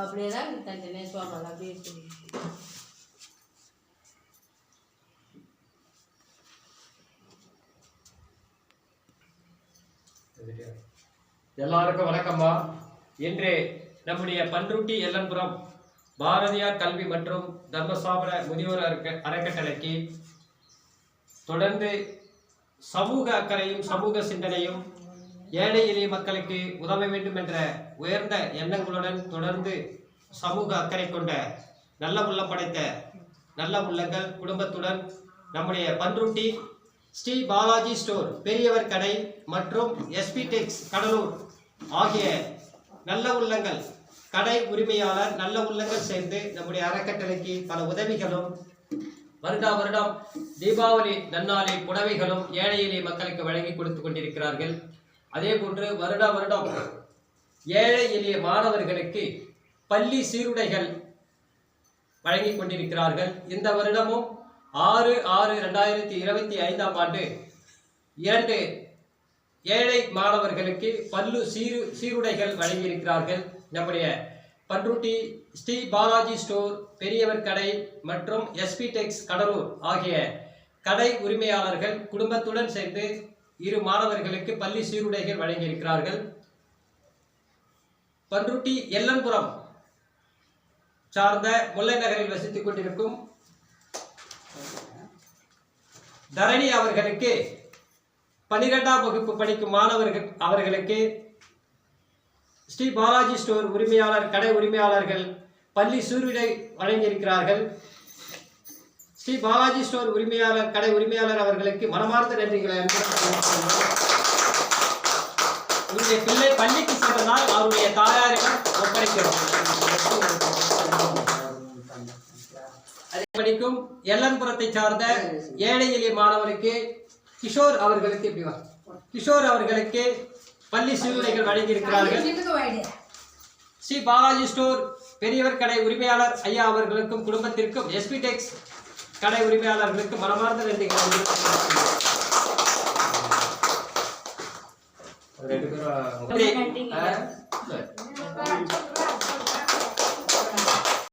அப்படியே தான் தனித்தனியாக சோறால் அப்படியே எல்லாருக்கும் வணக்கம்மா. இன்று நம்முடைய பன்ருட்டி எல்லன்புரம் பாரதியார் கல்வி மற்றும் தர்மசாபர முதியோர் அறக்கட்டளைக்கு தொடர்ந்து சமூக அக்கறையும் சமூக சிந்தனையும் ஏழை எளிய மக்களுக்கு உதவ வேண்டும் என்ற உயர்ந்த எண்ணங்களுடன் தொடர்ந்து சமூக அக்கறை கொண்ட நல்ல உள்ளம் படைத்த நல்ல உள்ளங்கள் குடும்பத்துடன் நம்முடைய பன்ருட்டி ஸ்ரீ பாலாஜி ஸ்டோர் பெரியவர் கடை மற்றும் எஸ்பி டெக்ஸ் கடலூர் ஆகிய நல்ல உள்ளங்கள் கடை உரிமையாளர் நல்ல உள்ளங்கள் சேர்ந்து நம்முடைய அறக்கட்டளைக்கு பல உதவிகளும் வருடா வருடம் தீபாவளி நன்னாளில் புடவைகளும் ஏழை எளிய மக்களுக்கு வழங்கி கொடுத்து கொண்டிருக்கிறார்கள். அதே போன்று வருடா வருடம் ஏழை எளிய மாணவர்களுக்கு பள்ளி சீருடைகள் வழங்கி கொண்டிருக்கிறார்கள். இந்த வருடமும் ஆறு ஆறு ரெண்டாயிரத்தி இருபத்தி ஐந்தாம் ஆண்டு இரண்டு ஏழை மாணவர்களுக்கு பல்லு சீரு சீருடைகள் வழங்கியிருக்கிறார்கள். நம்முடைய பன்ருட்டி ஸ்ரீ பாலாஜி ஸ்டோர் பெரியவர் கடை மற்றும் எஸ்பி டெக்ஸ் கடலூர் ஆகிய கடை உரிமையாளர்கள் குடும்பத்துடன் சேர்ந்து இரு மாணவர்களுக்கு பள்ளி சீருடைகள் வழங்கியிருக்கிறார்கள். பன்ருட்டி எல்லன்புரம் சார்ந்த முல்லை நகரில் வசித்துக் கொண்டிருக்கும் தரணி அவர்களுக்கு பனிரெண்டாம் வகுப்பு படிக்கும் மாணவர்கள் அவர்களுக்கு ஸ்ரீ பாலாஜி ஸ்டோர் உரிமையாளர் கடை உரிமையாளர்கள் பள்ளி சூர்விடை வழங்கியிருக்கிறார்கள். ஸ்ரீ பாலாஜி ஸ்டோர் உரிமையாளர் கடை உரிமையாளர் அவர்களுக்கு மனமார்ந்த நன்றிகளை அன்புடன் உங்களுடைய பிள்ளை பள்ளிக்கு சென்றதால் அவருடைய தாயாரிடம் ஒப்படைக்கிறோம். அதே படிக்கும் எல்லன்புரத்தை சார்ந்த ஏழை எளிய மாணவருக்கு கிஷோர் அவர்களுக்கு இப்படி வா. கிஷோர் அவர்களுக்கு பள்ளி சீருடைகள் வழங்கியிருக்கிறார்கள் ஸ்ரீ பாலாஜி ஸ்டோர் பெரியவர் கடை உரிமையாளர் ஐயா அவர்களுக்கும் குடும்பத்திற்கும் எஸ்பி டெக்ஸ் கடை உரிமையாளர்களுக்கும் மனமார்ந்த நன்றிகள் ரெண்டு பேரும்.